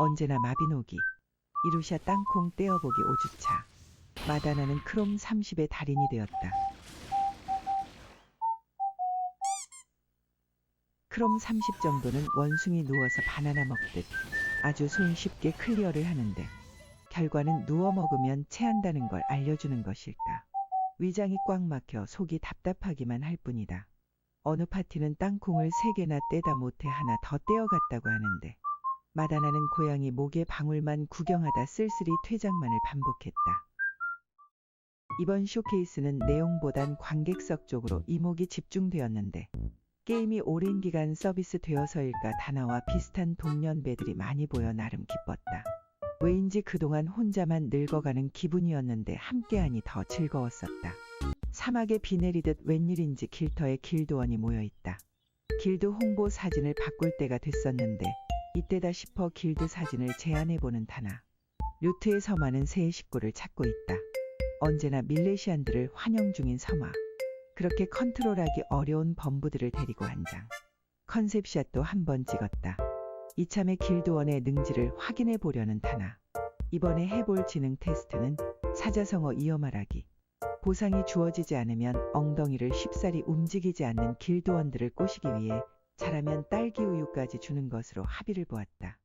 언제나 마비노기. 이루샤 땅콩 떼어보기 5주차. 마다나는 크롬 30의 달인이 되었다. 크롬 30 정도는 원숭이 누워서 바나나 먹듯 아주 손쉽게 클리어를 하는데 결과는 누워 먹으면 체한다는 걸 알려주는 것일까. 위장이 꽉 막혀 속이 답답하기만 할 뿐이다. 어느 파티는 땅콩을 세 개나 떼다 못해 하나 더 떼어갔다고 하는데 마다나는 고양이 목에 방울만 구경하다 쓸쓸히 퇴장만을 반복했다. 이번 쇼케이스는 내용보단 관객석 쪽으로 이목이 집중되었는데 게임이 오랜 기간 서비스 되어서일까 다나와 비슷한 동년배들이 많이 보여 나름 기뻤다. 왜인지 그동안 혼자만 늙어가는 기분이었는데 함께하니 더 즐거웠었다. 사막에 비 내리듯 웬일인지 길터에 길도원이 모여있다. 길드 홍보 사진을 바꿀 때가 됐었는데 이때다 싶어 길드 사진을 제안해보는 다나. 류트의 서마는 새 식구를 찾고 있다. 언제나 밀레시안들을 환영 중인 서마. 그렇게 컨트롤하기 어려운 범부들을 데리고 한 장. 컨셉샷도 한 번 찍었다. 이참에 길드원의 능지를 확인해 보려는 타나. 이번에 해볼 지능 테스트는 사자성어 이어 말하기. 보상이 주어지지 않으면 엉덩이를 쉽사리 움직이지 않는 길드원들을 꼬시기 위해 잘하면 딸기 우유까지 주는 것으로 합의를 보았다.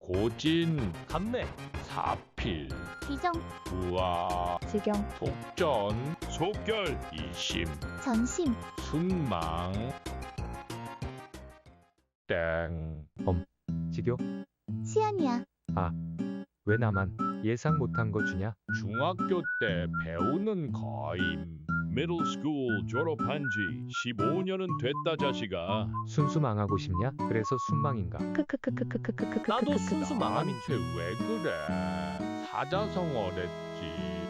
고진, 감매, 사필, 지정, 우아, 직영, 속전, 속결, 이심, 전심, 순망, 땡. 직교, 시안이야. 왜 나만 예상 못한 거 주냐? 중학교 때 배우는 거임. Middle school 졸업한 지 15년은 됐다 자식아. 순수 망하고 싶냐? 그래서 순망인가? 크크크크크크크크크크크. 나도 순수 망함인 나한테 왜 그래? 사자성어랬지.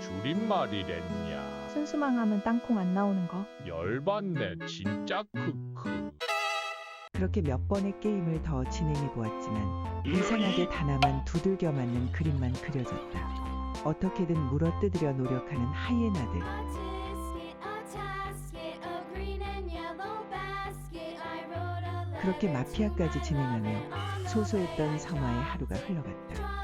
줄임말이랬냐? 순수망하면 땅콩 안 나오는 거. 열받네, 진짜 크크. 그렇게 몇 번의 게임을 더 진행해 보았지만 이상하게 다나만 두들겨 맞는 그림만 그려졌다. 어떻게든 물어뜯으려 노력하는 하이에나들. 그렇게 마피아까지 진행하며 소소했던 성화의 하루가 흘러갔다.